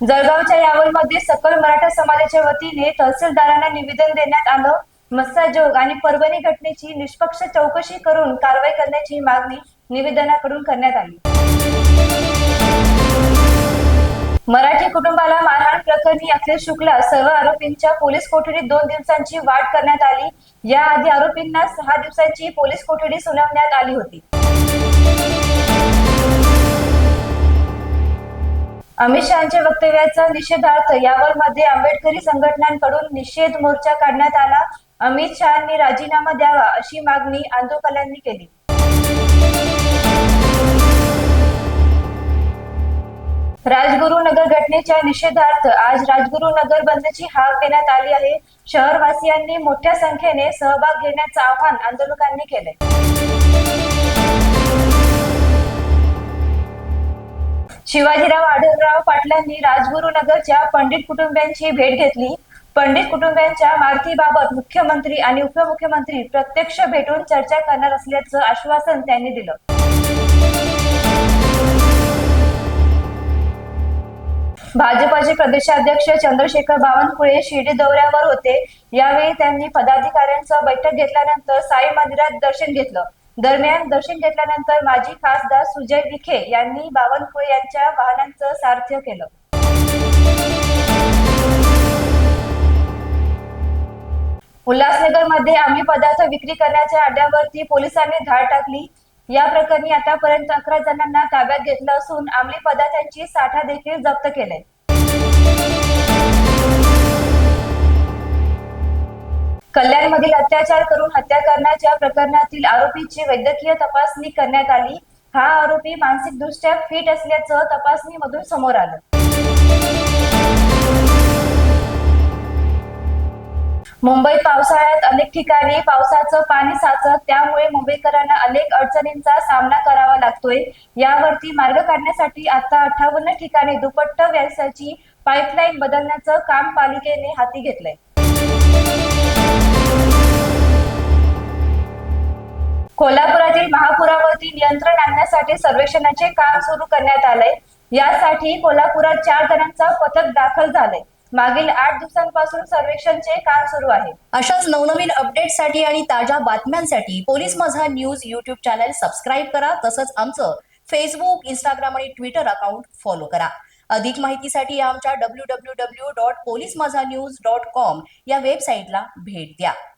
जळगावच्या यावलमध्ये सकल मराठा समाजाच्या वतीने तहसीलदारांना निवेदन देण्यात आलं. मत्स्योद्योग आणि परभणी घटनेची निष्पक्ष चौकशी करून कारवाई करण्याची मागणी निवेदनाकडून करण्यात आली. मराठी कुटुंबाला मारहाण प्रकरणी अखिल शुक्ला सर्व आरोपींच्या पोलीस कोठडीत दोन दिवसांची वाढ करण्यात आली. याआधी आरोपींना सहा दिवसांची पोलीस कोठडी सुनावण्यात आली होती. अमित शहाच्या वक्तव्याचा निषेधार्थ यावलमध्ये आंबेडकरी संघटनांकडून निषेध मोर्चा काढण्यात आला. अमित शहानी राजीनामा द्यावा अशी मागणी आंदोलकांनी केली. राजगुरुनगर घटनेच्या निषेधार्थ आज राजगुरुनगर बंदची हाक देण्यात आली आहे. शहरवासियांनी मोठ्या संख्येने सहभाग घेण्याचं आवाहन आंदोलकांनी केलंय. शिवाजीराव आढळराव पाटलांनी राजगुरुनगरच्या पंडित कुटुंबियांची भेट घेतली. पंडित कुटुंबियांच्या मारतीबाबत मुख्यमंत्री आणि उपमुख्यमंत्री प्रत्यक्ष भेटून चर्चा करणार असल्याचं आश्वासन त्यांनी दिलं. भाजपाचे प्रदेशाध्यक्ष चंद्रशेखर बावनकुळे शिर्डी दौऱ्यावर होते. यावेळी त्यांनी पदाधिकाऱ्यांसह बैठक घेतल्यानंतर साई मंदिरात दर्शन घेतलं. दरम्यान दर्शन घेतल्यानंतर माजी खासदार सुजय विखे यांनी बावनकुळे यांच्या वाहनांचं सारथ्य केलं. उल्हासनगरमध्ये अंमली पदार्थ विक्री करण्याच्या अड्ड्यावरती पोलिसांनी धाड टाकली. या प्रकरणी आतापर्यंत अकरा जणांना ताब्यात घेतलं असून अंमली पदार्थांची साठा देखील जप्त केलाय. कल्याणमधील अत्याचार करून हत्या करण्याच्या प्रकरणातील आरोपीची वैद्यकीय तपासणी करण्यात आली. हा आरोपी मानसिकदृष्ट्या फिट असल्याचं तपासणीमधून समोर आलं. मुंबईत पावसाळ्यात अनेक ठिकाणी पावसाचं पाणी साचत त्यामुळे मुंबईकरांना अनेक अडचणींचा सामना करावा लागतोय. यावरती मार्ग काढण्यासाठी आता अठ्ठावन्न ठिकाणी दुपट्ट व्यासाची पाईपलाईन बदलण्याचं काम पालिकेने हाती घेतलंय. कोल्हापुरातील महापुरावरती नियंत्रण आणण्यासाठी सर्वेक्षणाचे काम सुरू करण्यात आलंय. यासाठी कोल्हापुरात चार जणांचा पथक दाखल झालंय. मागील आठ दिवसांपासून सर्वेक्षणचे काम सुरू आहे. अशाच नवनवीन अपडेटसाठी आणि ताज्या बातम्यांसाठी police Majha news YouTube channel subscribe करा. तसंच आमचं फेसबुक इंस्टाग्राम आणि ट्विटर अकाउंट फॉलो करा. अधिक माहितीसाठी आमच्या W W W dot police Majha news dot com या वेबसाईटला भेट द्या.